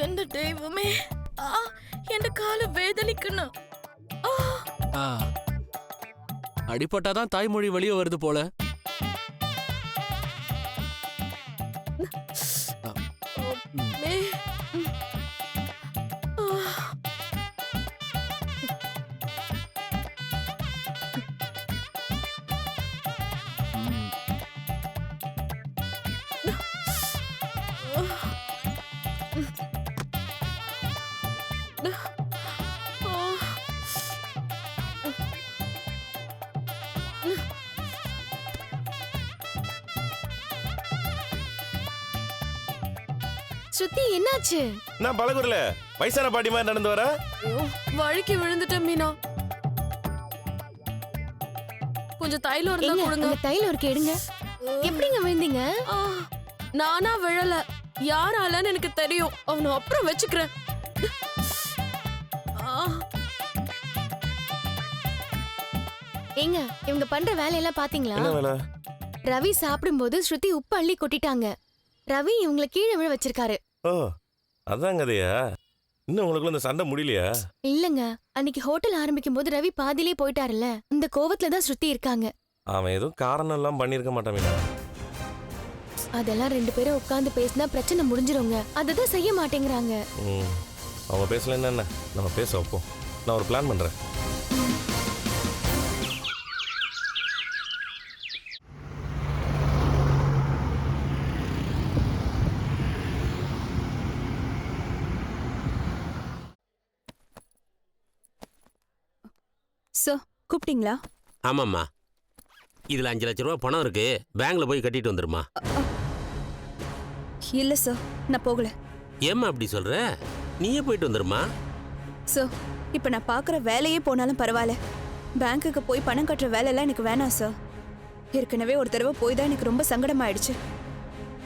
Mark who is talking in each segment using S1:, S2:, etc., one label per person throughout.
S1: எந்த தெய்வமே? என் கால
S2: வேதனைக்கணும் அடிப்பட்டாதான் தாய்மொழி வெளியே வருது போல.
S3: ஸ்ருதி என்னாச்சு?
S4: நான் பழகுறல வயசான பாட்டி மாதிரி நடந்து வர.
S1: வழுக்கி விழுந்துட்டேன் மீனா. கொஞ்சம் தைலம் இருந்தா கொடுங்க.
S3: தைலம் இருக்கு எடுங்க. எப்படிங்க விழுந்தீங்க?
S1: நானா விழல. யாராலன்னு எனக்கு தெரியும். அவனை அப்புறம் வச்சுக்கிறேன்.
S3: ஏங்க இவங்க பண்ற வேலையெல்லாம் பாத்தீங்களா?
S4: என்ன வேலை?
S3: ரவி சாப்பிடும்போது ஸ்ருதி உப்பு அள்ளி கொட்டிட்டாங்க. ரவி இவங்களை கீழே விழ வச்சிருக்காரு.
S4: ஓ அதான் கதையா? இன்னும் உங்களுக்குள்ள இந்த சண்டை முடியலையா?
S3: இல்லங்க அன்னைக்கு ஹோட்டல் ஆரம்பிக்கும் போது ரவி பாதியிலே போயிட்டாருல்ல. இந்த கோவத்துல தான் ஸ்ருதி இருக்காங்க.
S4: அவன் எதுவும் காரணம் எல்லாம் பண்ணியிருக்க மாட்டான் மீனா.
S3: அதெல்லாம் ரெண்டு பேரும் உட்கார்ந்து பேசினா பிரச்சனை முடிஞ்சிருங்க. அததான் செய்ய மாட்டேங்கிறாங்க.
S4: ம் அவங்க பேசல என்ன நம்ம பேச வைப்போம். நான் ஒரு பிளான் பண்றேன்.
S5: சார் கூப்பிட்டீங்களா?
S6: ஆமாம்மா. இதில் அஞ்சு லட்ச ரூபா பணம் இருக்கு. பேங்க்ல போய் கட்டிட்டு வந்துருமா.
S5: இல்ல சார் நான் போகல.
S6: ஏம்மா அப்படி சொல்ற? நீயே போயிட்டு வந்துருமா?
S5: சார் இப்போ நான் பார்க்குற வேலையே போனாலும் பரவாயில்ல. பேங்க்குக்கு போய் பணம் கட்டுற வேலையெல்லாம் எனக்கு வேணாம் சார் ஏற்கனவே ஒரு தடவை போய் தான் எனக்கு ரொம்ப சங்கடமாயிடுச்சு.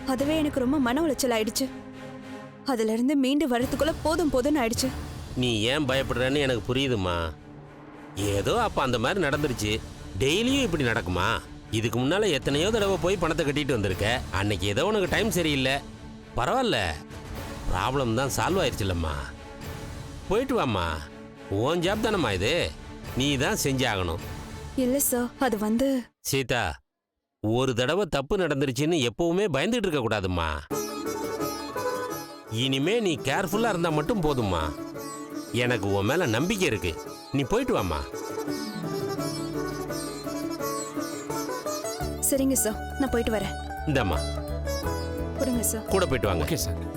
S5: அதுவே எனக்கு ரொம்ப மன உளைச்சல் ஆயிடுச்சு. அதுல இருந்து மீண்டு வரதுக்குள்ள போதும் போதும்னு ஆயிடுச்சு.
S6: நீ ஏன் பயப்படுறன்னு எனக்கு புரியுதுமா ஏதோ அப்போ அந்த மாதிரி நடந்துருச்சு. டெய்லியும் இப்படி நடக்குமா? இதுக்கு முன்னால எத்தனையோ தடவை போய் பணத்தை கட்டிட்டு வந்திருக்க. அன்னைக்கு ஏதோ உனக்கு டைம் சரியில்லை. பரவாயில்ல. ப்ராப்ளம் தான் சால்வ் ஆயிடுச்சுல்லம்மா போயிட்டு வாம்மா. உன் ஜாப் தானம்மா இது? நீ தான் செஞ்சாகணும்.
S5: இல்ல சார் அது வந்து
S6: சீதா ஒரு தடவை தப்பு நடந்துருச்சுன்னு எப்பவுமே பயந்துட்டு இருக்க கூடாதும்மா. இனிமே நீ கேர்ஃபுல்லா இருந்தா மட்டும் போதும்மா. எனக்கு உன் மேல நம்பிக்கை இருக்கு. நீ போயிட்டு வாம்மா.
S5: சரிங்க சார் நான் போயிட்டு வரேன்.
S6: இந்தாம்மா.
S5: கொடுங்க சார்
S6: கூட போயிட்டு வாங்க.
S2: Okay sir